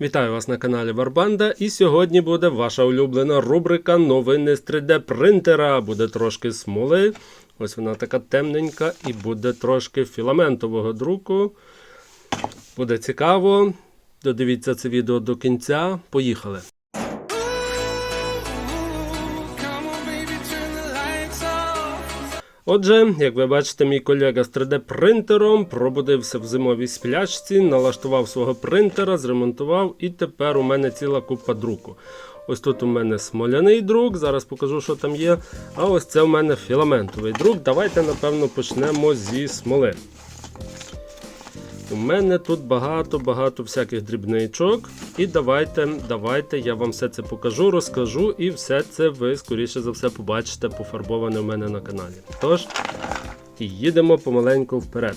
Вітаю вас на каналі Варбанда. І сьогодні буде ваша улюблена рубрика Новини з 3D принтера. Буде трошки смоли. Ось вона така темненька, і буде трошки філаментового друку. Буде цікаво. Додивіться це відео до кінця. Поїхали! Отже, як ви бачите, мій колега з 3D принтером пробудився в зимовій сплячці, налаштував свого принтера, зремонтував, і тепер у мене ціла купа друку. Ось тут у мене смоляний друк, зараз покажу, що там є. А ось це у мене філаментовий друк. Давайте, напевно, почнемо зі смоли. У мене тут багато-багато всяких дрібничок. І давайте, давайте я вам все це покажу, розкажу, і все це ви, скоріше за все, побачите пофарбоване у мене на каналі. Тож, їдемо помаленьку вперед.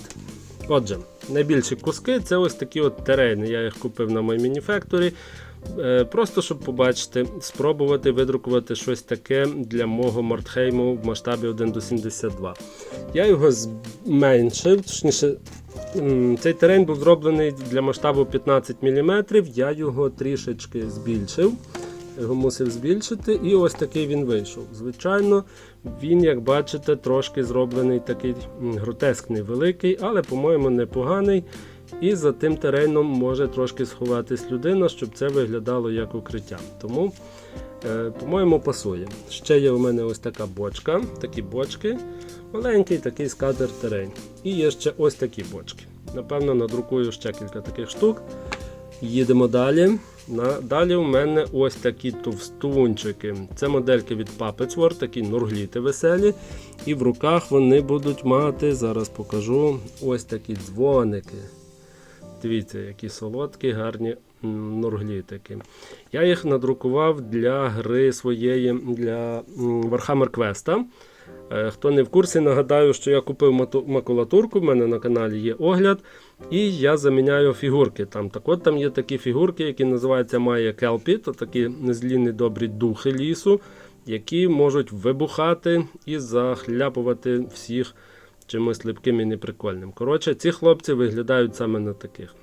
Отже, найбільші куски це ось такі от терени. Я їх купив на моїй мініфекторі. Е, Просто щоб побачити, спробувати видрукувати щось таке для мого Мортхейму в масштабі 1 до 72. Я його зменшив, точніше, цей терен був зроблений для масштабу 15 мм. Я його трішечки збільшив. Його мусив збільшити, і ось такий він вийшов. Звичайно, він, як бачите, трошки зроблений такий гротескний великий, але, по-моєму, непоганий. І за тим тереном може трошки сховатись людина, щоб це виглядало як укриття. Тому, е, по-моєму, пасує. Ще є у мене ось така бочка, такі бочки, маленький такий скатер терень. І є ще ось такі бочки. Напевно, надрукую ще кілька таких штук. Їдемо далі. Далі у мене ось такі товстунчики. Це модельки від Puppets World, такі нургліти веселі. І в руках вони будуть мати, зараз покажу, ось такі дзвоники. Дивіться, які солодкі, гарні нурглітики. Я їх надрукував для гри своєї для Warhammer Quest. Е, Хто не в курсі, нагадаю, що я купив макулатурку, в мене на каналі є огляд, і я заміняю фігурки. Там так от там є такі фігурки, які називаються Майя Келпі, то такі незлі недобрі духи лісу, які можуть вибухати і захляпувати всіх чимось липким і неприкольним. Коротше, ці хлопці виглядають саме на таких.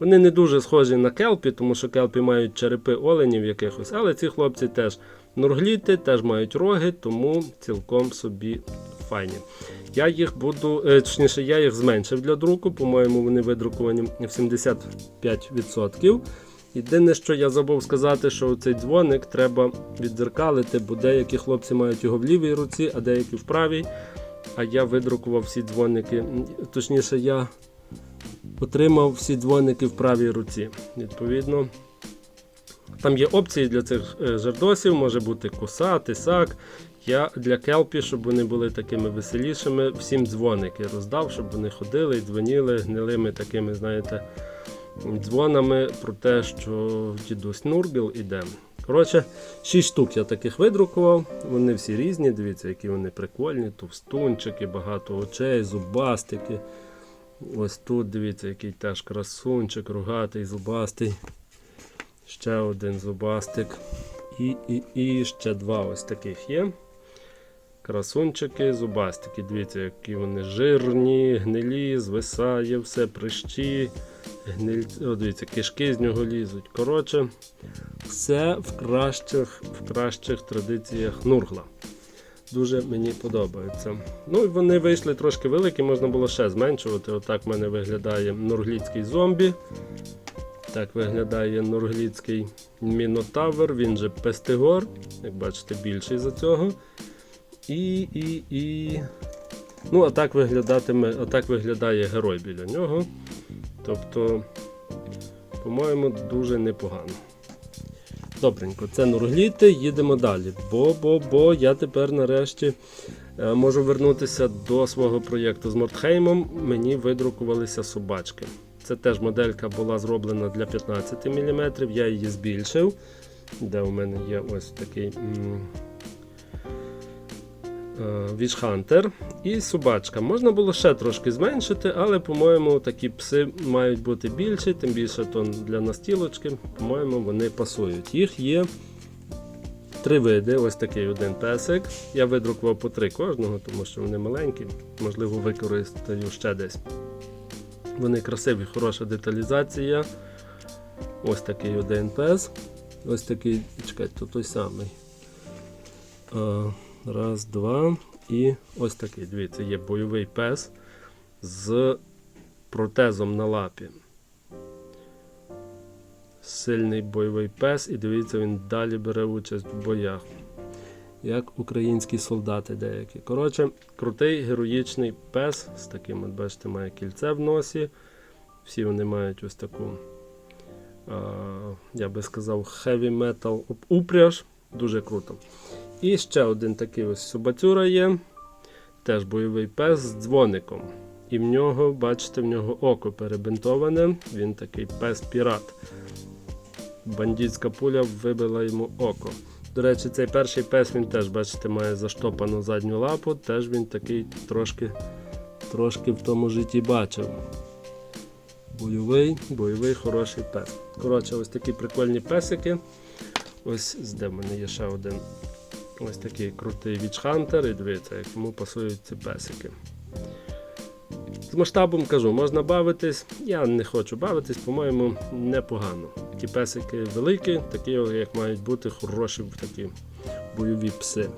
Вони не дуже схожі на келпі, тому що келпі мають черепи оленів якихось, але ці хлопці теж нургліти, теж мають роги, тому цілком собі файні. Я їх буду, е, точніше, я їх зменшив для друку, по-моєму, вони видруковані в 75%. Єдине, що я забув сказати, що цей дзвоник треба віддзеркалити, бо деякі хлопці мають його в лівій руці, а деякі в правій. А я видрукував всі дзвоники. Точніше, я отримав всі дзвоники в правій руці. Відповідно, там є опції для цих е, жердосів, може бути коса, тисак. Я для келпі, щоб вони були такими веселішими, всім дзвоники роздав, щоб вони ходили і дзвоніли гнилими такими, знаєте, дзвонами про те, що дідусь Нурбіл іде. Коротше, 6 штук я таких видрукував. Вони всі різні, дивіться, які вони прикольні, товстунчики, багато очей, зубастики. Ось тут дивіться, який теж красунчик, рогатий, зубастий. Ще один зубастик. І, і, і ще два ось таких є. Красунчики, зубастики. Дивіться, які вони жирні, гнилі, звисає, все, прищі, гниль... О, дивіться, кишки з нього лізуть. Коротше, все в кращих, в кращих традиціях Нургла. Дуже мені подобається. Ну і вони вийшли трошки великі, можна було ще зменшувати. Отак в мене виглядає нургліцький зомбі. Так виглядає нургліцький мінотавр, він же пестигор, як бачите, більший за цього. І, і, і. Ну, а так а так виглядає герой біля нього. Тобто, по-моєму, дуже непогано. Добренько, це нургліти, їдемо далі. Бо-бо-бо, я тепер нарешті е, можу вернутися до свого проєкту з Мортхеймом. Мені видрукувалися собачки. Це теж моделька була зроблена для 15 мм, я її збільшив. Де у мене є ось такий Вішхантер і собачка. Можна було ще трошки зменшити, але, по-моєму, такі пси мають бути більші, тим більше то для настілочки, по-моєму, вони пасують. Їх є три види. Ось такий один песик. Я видрукував по три кожного, тому що вони маленькі, можливо, використаю ще десь. Вони красиві, хороша деталізація. Ось такий один пес. Ось такий, чекайте, то той самий. Раз, два. І ось такий. Дивіться, є бойовий пес з протезом на лапі. Сильний бойовий пес, і дивіться, він далі бере участь в боях. Як українські солдати деякі. Коротше, крутий героїчний пес з таким, от бачите, має кільце в носі. Всі вони мають ось таку, а, я би сказав, heavy metal упряж. Дуже круто. І ще один такий ось собацюра є. Теж бойовий пес з дзвоником. І в нього, бачите, в нього око перебинтоване. Він такий пес-пірат. Бандитська пуля вибила йому око. До речі, цей перший пес він теж, бачите, має заштопану задню лапу. Теж він такий трошки, трошки в тому житті бачив. Бойовий, бойовий хороший пес. Коротше, ось такі прикольні песики. Ось де в мене є ще один ось такий крутий вічхантер. І дивіться, як йому пасують песики. З масштабом кажу, можна бавитись. Я не хочу бавитись, по-моєму, непогано. Ті песики великі, такі, як мають бути хороші такі бойові пси.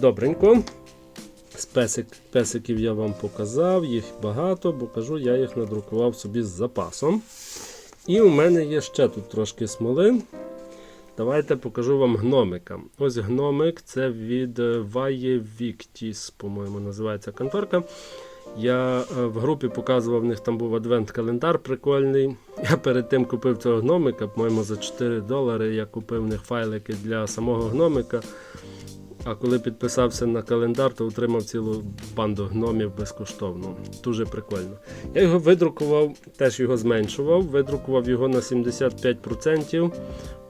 Добренько. З песик, песиків я вам показав, їх багато, бо кажу, я їх надрукував собі з запасом. І у мене є ще тут трошки смоли. Давайте покажу вам гномика. Ось гномик це від Vaje Victis, по-моєму, називається конторка. Я е, в групі показував, в них там був адвент-календар прикольний. Я перед тим купив цього гномика, по-моєму, за 4 долари. Я купив в них файлики для самого гномика. А коли підписався на календар, то отримав цілу банду гномів безкоштовно. Дуже прикольно. Я його видрукував, теж його зменшував, видрукував його на 75%.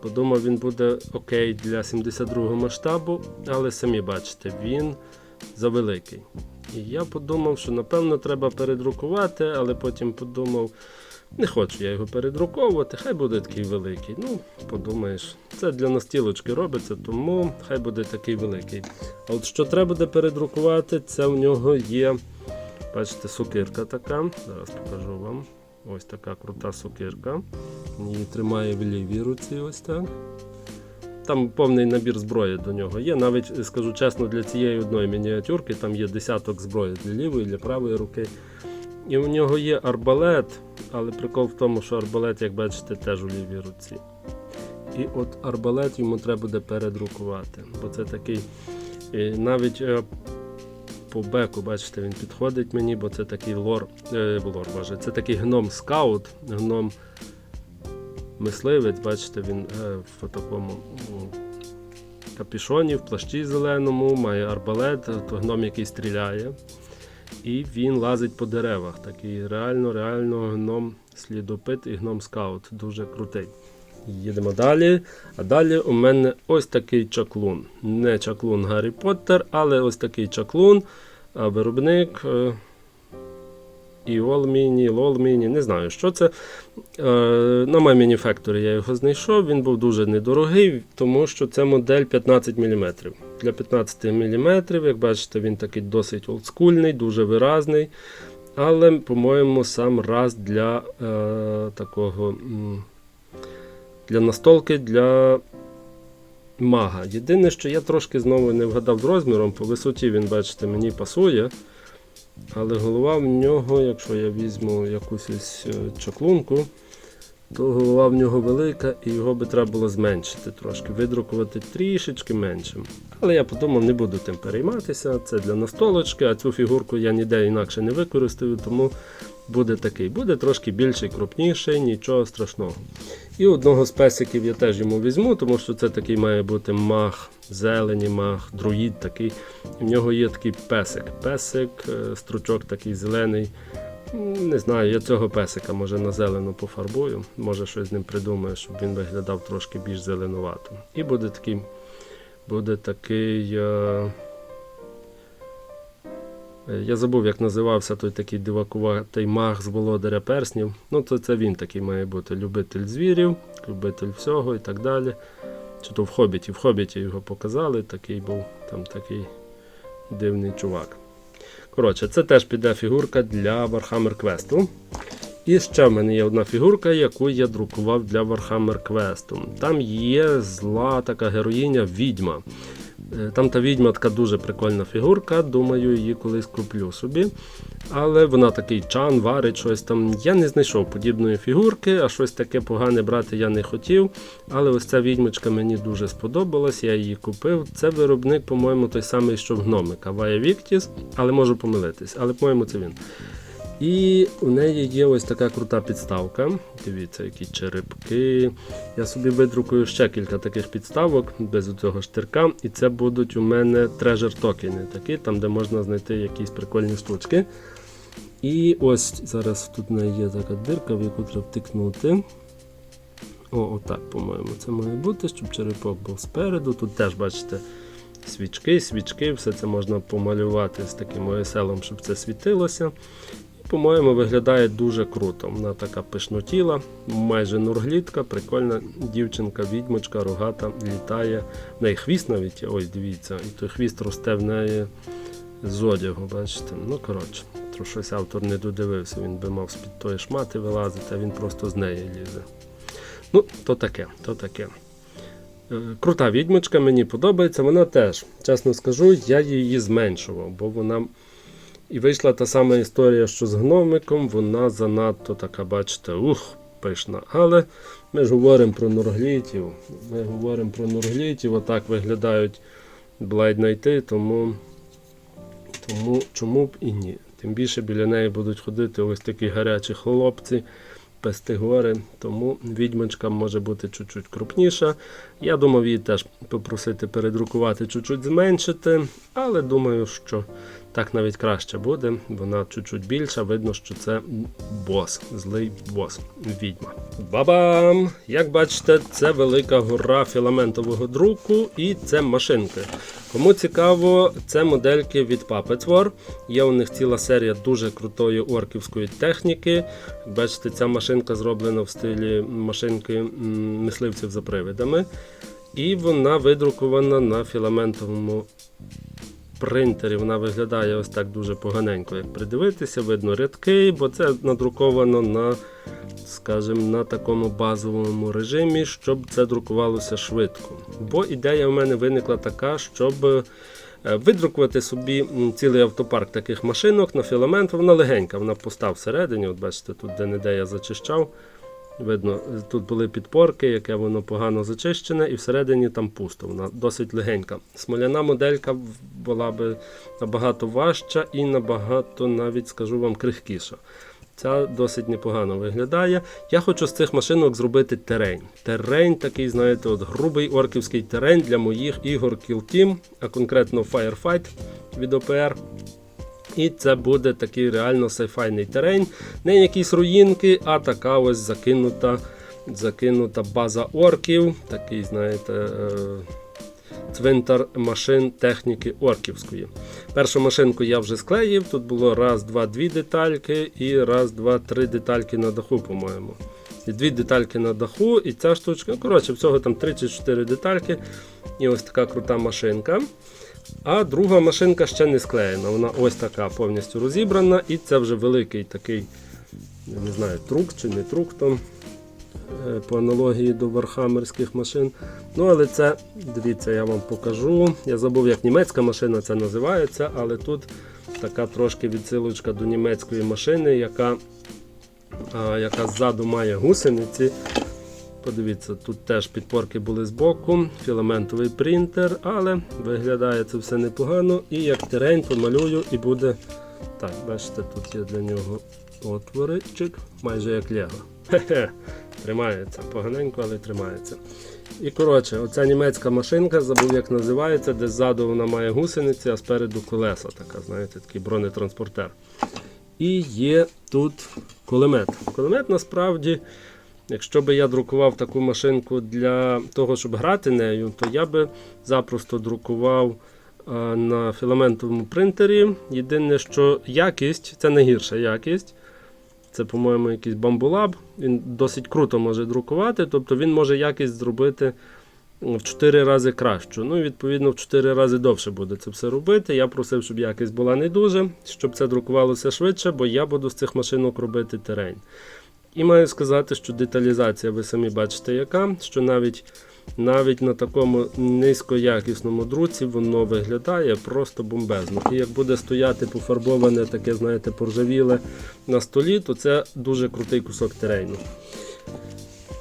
Подумав, він буде окей для 72 масштабу, але самі бачите, він завеликий. І я подумав, що напевно треба передрукувати, але потім подумав, не хочу я його передруковувати, хай буде такий великий. Ну, подумаєш, це для настілочки робиться, тому хай буде такий великий. А от що треба буде передрукувати, це в нього є, бачите, сокирка така. Зараз покажу вам. Ось така крута сокирка. Її тримає в лівій руці, ось так. Там повний набір зброї до нього є. Навіть скажу чесно, для цієї одної мініатюрки там є десяток зброї для лівої, для правої руки. І у нього є арбалет, але прикол в тому, що арбалет, як бачите, теж у лівій руці. І от арбалет йому треба буде передрукувати, бо це такий. Навіть е, по беку, бачите, він підходить мені, бо це такий лор, е, лор боже, це такий гном скаут, гном мисливець, бачите, він е, в такому м, капішоні, в плащі зеленому, має арбалет, то гном, який стріляє. І він лазить по деревах. Такий реально, реально гном слідопит і гном скаут. Дуже крутий. Їдемо далі. А далі у мене ось такий чаклун. Не чаклун Гаррі Поттер, але ось такий чаклун. Виробник е, Іол Міні, Лол Міні, не знаю, що це. Е, На My Manufactory я його знайшов. Він був дуже недорогий, тому що це модель 15 мм. Для 15 мм, як бачите, він такий досить олдскульний, дуже виразний. Але, по-моєму, сам раз для е, такого для настолки для мага. Єдине, що я трошки знову не вгадав з розміром, по висоті він, бачите, мені пасує. Але голова в нього, якщо я візьму якусь ось е, чаклунку, то голова в нього велика і його би треба було зменшити трошки, видрукувати трішечки меншим. Але я подумав, не буду тим перейматися. Це для настолочки, а цю фігурку я ніде інакше не використаю, тому буде такий. Буде трошки більший, крупніший, нічого страшного. І одного з песиків я теж йому візьму, тому що це такий має бути мах, зелені мах, друїд такий. В нього є такий песик. Песик, е, стручок такий зелений. Не знаю, я цього песика може на зелено пофарбую. Може щось з ним придумаю, щоб він виглядав трошки більш зеленувато. І буде такий. Буде такий. Е... Я забув, як називався той такий дивакуватий маг з володаря перснів. Ну, то це він такий має бути любитель звірів, любитель всього і так далі. Чи то в Хобіті. В Хобіті його показали, такий був там такий дивний чувак. Коротше, це теж піде фігурка для Warhammer Quest. І ще в мене є одна фігурка, яку я друкував для Warhammer Quest. Там є зла така героїня відьма. Е, Там та відьма така дуже прикольна фігурка, думаю, її колись куплю собі. Але вона такий чан, варить щось там. Я не знайшов подібної фігурки, а щось таке погане брати я не хотів. Але ось ця відьмочка мені дуже сподобалась, я її купив. Це виробник, по-моєму, той самий, що в гномика Вая Віктіс, але можу помилитись. Але, по-моєму, це він. І у неї є ось така крута підставка. Дивіться, які черепки. Я собі видрукую ще кілька таких підставок без цього штирка. І це будуть у мене трежер токени, такі, там, де можна знайти якісь прикольні штучки. І ось зараз тут в неї є така дирка, в яку треба втикнути. О, отак, по-моєму, це має бути, щоб черепок був спереду. Тут теж, бачите, свічки, свічки, все це можна помалювати з таким ОСЛом, щоб це світилося. По-моєму, виглядає дуже круто. Вона така пишнотіла, майже нурглітка, прикольна дівчинка, відьмочка, рогата, літає. В неї хвіст навіть ось дивіться, і той хвіст росте в неї з одягу, бачите. Ну, коротше, то щось автор не додивився, він би мав з-під тої шмати вилазити, а він просто з неї лізе. Ну, то таке, то таке. Е, Крута відьмочка, мені подобається. Вона теж, чесно скажу, я її зменшував, бо вона. І вийшла та сама історія, що з гномиком, вона занадто така, бачите, ух, пишна. Але ми ж говоримо про нурглітів. Ми говоримо про нурглітів, отак виглядають Блайд Найти, тому, тому чому б і ні. Тим більше біля неї будуть ходити ось такі гарячі хлопці, пести гори, тому відьмочка може бути чуть-чуть крупніша. Я думав її теж попросити передрукувати, чуть-чуть зменшити, але думаю, що так навіть краще буде. Вона чуть-чуть більша. Видно, що це бос, злий бос, відьма. Бабам! Як бачите, це велика гора філаментового друку і це машинки. Кому цікаво, це модельки від Puppets War. Є у них ціла серія дуже крутої орківської техніки. Бачите, ця машинка зроблена в стилі машинки мисливців за привидами. І вона видрукована на філаментовому принтері. Вона виглядає ось так дуже поганенько. Як придивитися, видно рядки, бо це надруковано на, скажімо, на такому базовому режимі, щоб це друкувалося швидко. Бо ідея в мене виникла така, щоб. е, Видрукувати собі цілий автопарк таких машинок на філамент, вона легенька, вона пуста всередині. От бачите, тут де-не-де я зачищав. Видно, тут були підпорки, яке воно погано зачищене, і всередині там пусто. Вона досить легенька. Смоляна моделька була би набагато важча і набагато, навіть скажу вам, крихкіша. Ця досить непогано виглядає. Я хочу з цих машинок зробити терень. Терень такий, знаєте, от грубий орківський терень для моїх ігор Kill Team, а конкретно Firefight від OPR. І це буде такий реально сайфайний терень. Не якісь руїнки, а така ось закинута, закинута база орків. Такий, знаєте, е, цвинтар машин техніки орківської. Першу машинку я вже склеїв. Тут було раз, два, дві детальки і раз, два, три детальки на даху, по-моєму. І дві детальки на даху, і ця штучка. Ну, коротше, всього там 3 чи 4 детальки. І ось така крута машинка. А друга машинка ще не склеєна. Вона ось така повністю розібрана, і це вже великий такий, не знаю, трук чи не трук там. е, По аналогії до вархамерських машин. Ну, але це, дивіться, я вам покажу. Я забув, як німецька машина це називається, але тут така трошки відсилочка до німецької машини, яка, яка ззаду має гусениці. Подивіться, тут теж підпорки були збоку, філаментовий принтер, але виглядає це все непогано. І як терень помалюю і буде. Так, бачите, тут є для нього отворичок, майже як Лего. Хе-хе, тримається. Поганенько, але тримається. І коротше, оця німецька машинка, забув як називається, де ззаду вона має гусениці, а спереду колеса, така, знаєте, такий бронетранспортер. І є тут кулемет. Кулемет насправді. Якщо би я друкував таку машинку для того, щоб грати нею, то я би запросто друкував е, на філаментовому принтері. Єдине, що якість це не гірша якість. Це, по-моєму, якийсь бамбулаб. Він досить круто може друкувати, тобто він може якість зробити в 4 рази кращу. Ну, і, відповідно, в 4 рази довше буде це все робити. Я просив, щоб якість була не дуже, щоб це друкувалося швидше, бо я буду з цих машинок робити терень. І маю сказати, що деталізація, ви самі бачите, яка, що навіть, навіть на такому низькоякісному друці воно виглядає просто бомбезно. І як буде стояти пофарбоване, таке, знаєте, поржавіле на столі, то це дуже крутий кусок терейну.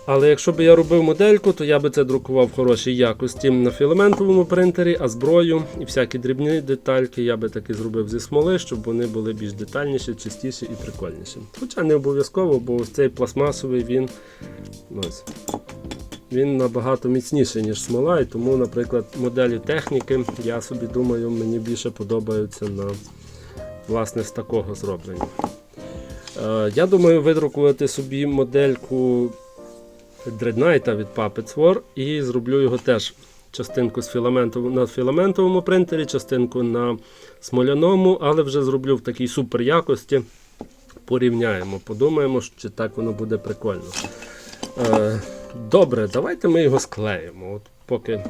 Але якщо б я робив модельку, то я би це друкував в хорошій якості на філаментовому принтері, а зброю і всякі дрібні детальки я би таки зробив зі смоли, щоб вони були більш детальніші, чистіші і прикольніші. Хоча не обов'язково, бо цей пластмасовий він, ось, він набагато міцніший, ніж смола, і тому, наприклад, моделі техніки, я собі думаю, мені більше подобаються на власне з такого зроблення. Е, Я думаю видрукувати собі модельку Dreadnought від Puppets War і зроблю його теж частинку з філаментов... на філаментовому принтері, частинку на смоляному, але вже зроблю в такій супер якості. Порівняємо, подумаємо, чи так воно буде прикольно. Е, добре, давайте ми його склеїмо. От поки,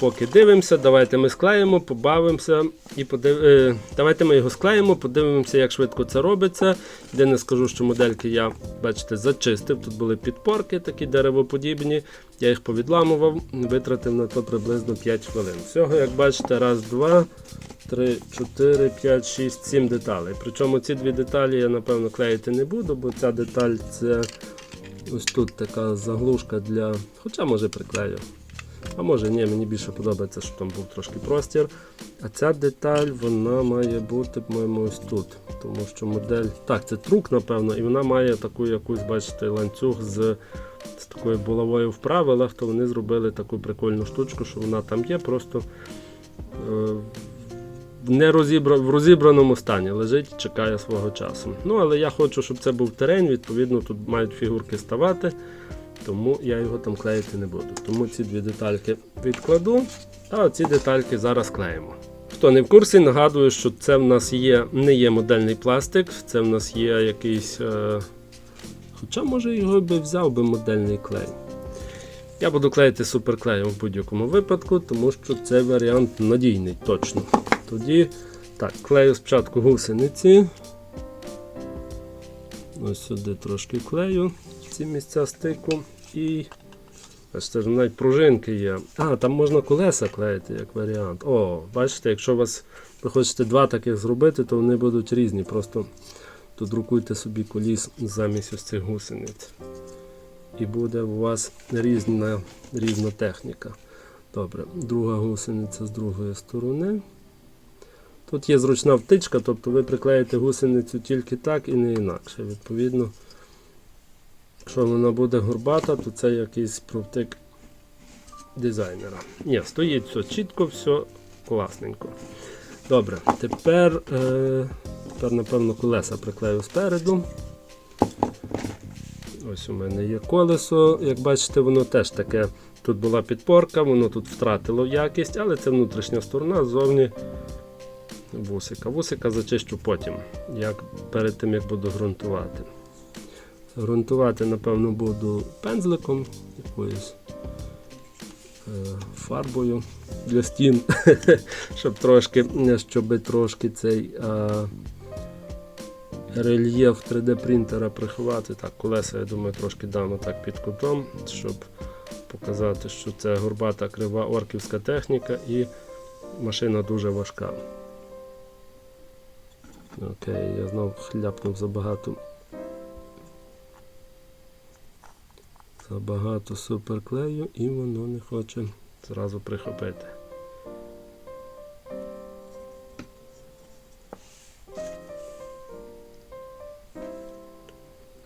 поки дивимося, давайте ми склеїмо, побавимося і подив... е, давайте ми його склеїмо, подивимося, як швидко це робиться. Єдине скажу, що модельки я, бачите, зачистив. Тут були підпорки такі деревоподібні. Я їх повідламував, витратив на то приблизно 5 хвилин. Всього, як бачите, раз, два, три, чотири, п'ять, шість, сім деталей. Причому ці дві деталі я, напевно, клеїти не буду, бо ця деталь це ось тут така заглушка для. Хоча може приклею. А може ні, мені більше подобається, що там був трошки простір. А ця деталь вона має бути, по-моєму, ось тут. Тому що модель. Так, це трук, напевно, і вона має таку якусь, бачите, ланцюг з, з такою булавою в правилах, то вони зробили таку прикольну штучку, що вона там є, просто е, не розібра... в розібраному стані лежить, чекає свого часу. Ну, але я хочу, щоб це був терен, відповідно, тут мають фігурки ставати. Тому я його там клеїти не буду. Тому ці дві детальки відкладу, а ці детальки зараз клеїмо. Хто не в курсі, нагадую, що це в нас є, не є модельний пластик, це в нас є якийсь. Е... Хоча, може, його би взяв би модельний клей. Я буду клеїти суперклеєм в будь-якому випадку, тому що це варіант надійний, точно. Тоді так, клею спочатку гусениці. Ось сюди трошки клею ці місця стику і. Бачите, навіть пружинки є. А, там можна колеса клеїти як варіант. О, бачите, якщо вас ви хочете два таких зробити, то вони будуть різні. Просто тут друкуйте собі коліс замість ось цих гусениць. І буде у вас різна, різна техніка. Добре, друга гусениця з другої сторони. Тут є зручна втичка, тобто ви приклеїте гусеницю тільки так і не інакше. Відповідно, якщо вона буде горбата, то це якийсь провтик дизайнера. Ні, стоїть все чітко, все класненько. Добре, тепер, е, тепер напевно, колеса приклею спереду. Ось у мене є колесо. Як бачите, воно теж таке. Тут була підпорка, воно тут втратило якість, але це внутрішня сторона, ззовні вусика. Вусика зачищу потім, як перед тим як буду ґрунтувати. Грунтувати, напевно, буду пензликом, якоюсь е, фарбою для стін, щоб трошки, щоб трошки цей е, рельєф 3D принтера приховати. Так, колеса, я думаю, трошки дам отак під кутом, щоб показати, що це горбата крива орківська техніка і машина дуже важка. Окей, я знов хляпнув забагато. Забагато суперклею і воно не хоче зразу прихопити.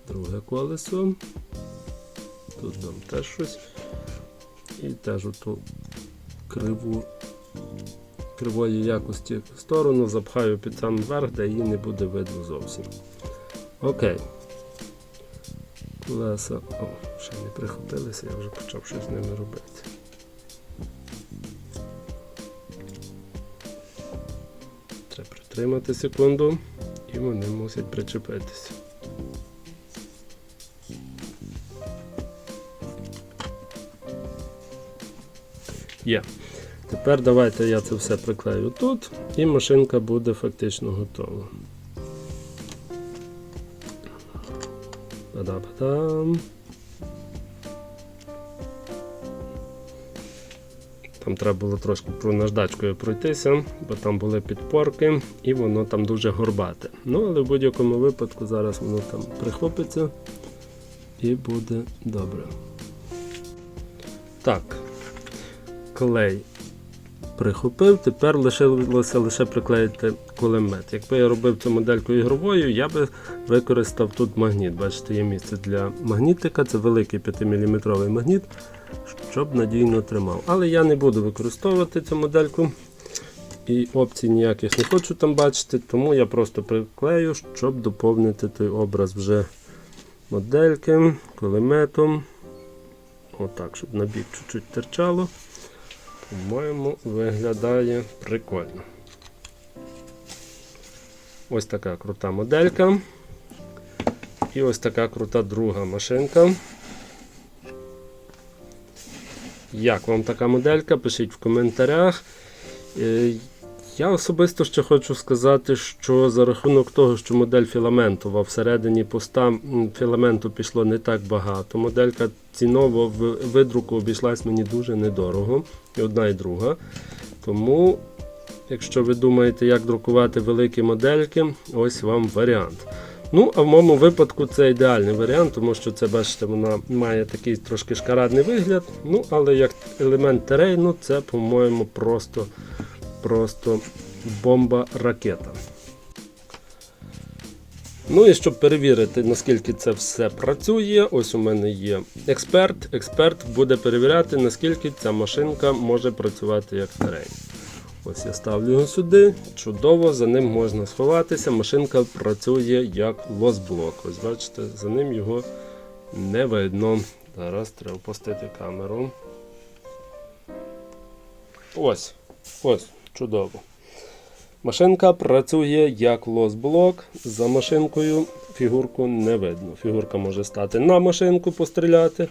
Друге колесо. Тут там теж щось. І теж оту криву кривої якості сторону запхаю під сам верх, де її не буде видно зовсім. Окей. Колеса. Прихопилися, я вже почав щось з ними робити. Треба притримати секунду і вони мусять причепитися. Є. Тепер давайте я це все приклею тут, і машинка буде фактично готова. Па-да-па-дам. Там треба було трошки пронаждачкою пройтися, бо там були підпорки і воно там дуже горбате. Ну, але в будь-якому випадку зараз воно там прихопиться і буде добре. Так, клей прихопив, тепер лишилося лише приклеїти кулемет. Якби я робив цю модельку ігровою, я би використав тут магніт. Бачите, є місце для магнітика, це великий 5-мм магніт, щоб надійно тримав. Але я не буду використовувати цю модельку. І опцій ніяких не хочу там бачити, тому я просто приклею, щоб доповнити той образ вже модельки, кулеметом. Отак, щоб на бік чуть-чуть терчало. По-моєму, виглядає прикольно. Ось така крута моделька. І ось така крута друга машинка. Як вам така моделька? Пишіть в коментарях. Е, Я особисто ще хочу сказати, що за рахунок того, що модель філаментова всередині поста філаменту пішло не так багато. Моделька ціново в видруку обійшлась мені дуже недорого. І одна і друга. Тому, якщо ви думаєте, як друкувати великі модельки, ось вам варіант. Ну, а в моєму випадку це ідеальний варіант, тому що це, бачите, вона має такий трошки шкарадний вигляд. Ну, але як елемент терейну, це, по-моєму, просто, просто бомба-ракета. Ну і щоб перевірити, наскільки це все працює, ось у мене є експерт. Експерт буде перевіряти, наскільки ця машинка може працювати як терейн. Ось я ставлю його сюди. Чудово, за ним можна сховатися. Машинка працює як лосблок. Ось бачите, за ним його не видно. Зараз треба опустити камеру. Ось, ось, чудово. Машинка працює як лосблок. За машинкою фігурку не видно. Фігурка може стати на машинку, постріляти.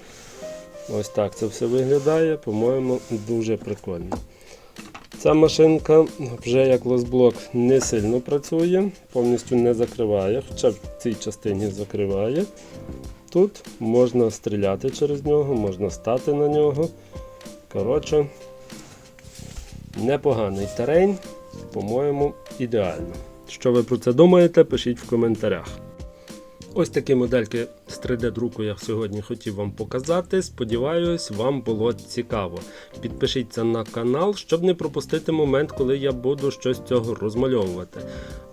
Ось так це все виглядає. По-моєму, дуже прикольно. Ця машинка вже як лосблок не сильно працює, повністю не закриває, хоча в цій частині закриває. Тут можна стріляти через нього, можна стати на нього. Коротше, непоганий терень, по-моєму, ідеально. Що ви про це думаєте, пишіть в коментарях. Ось такі модельки з 3D-друку я сьогодні хотів вам показати. Сподіваюсь, вам було цікаво. Підпишіться на канал, щоб не пропустити момент, коли я буду щось цього розмальовувати.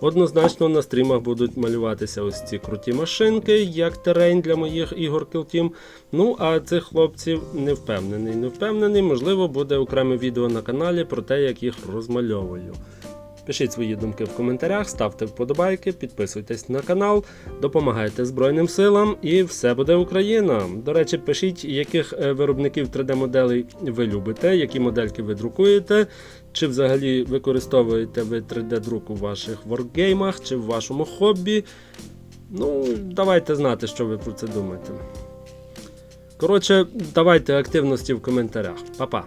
Однозначно на стрімах будуть малюватися ось ці круті машинки, як терень для моїх ігор Team. Ну а цих хлопців не впевнений. Не впевнений, можливо, буде окреме відео на каналі про те, як їх розмальовую. Пишіть свої думки в коментарях, ставте вподобайки, підписуйтесь на канал, допомагайте Збройним силам і все буде Україна. До речі, пишіть, яких е, виробників 3D-моделей ви любите, які модельки ви друкуєте, чи взагалі використовуєте ви 3D-друк у ваших воркгеймах, чи в вашому хобі. Ну, давайте знати, що ви про це думаєте. Коротше, давайте активності в коментарях. Па-па!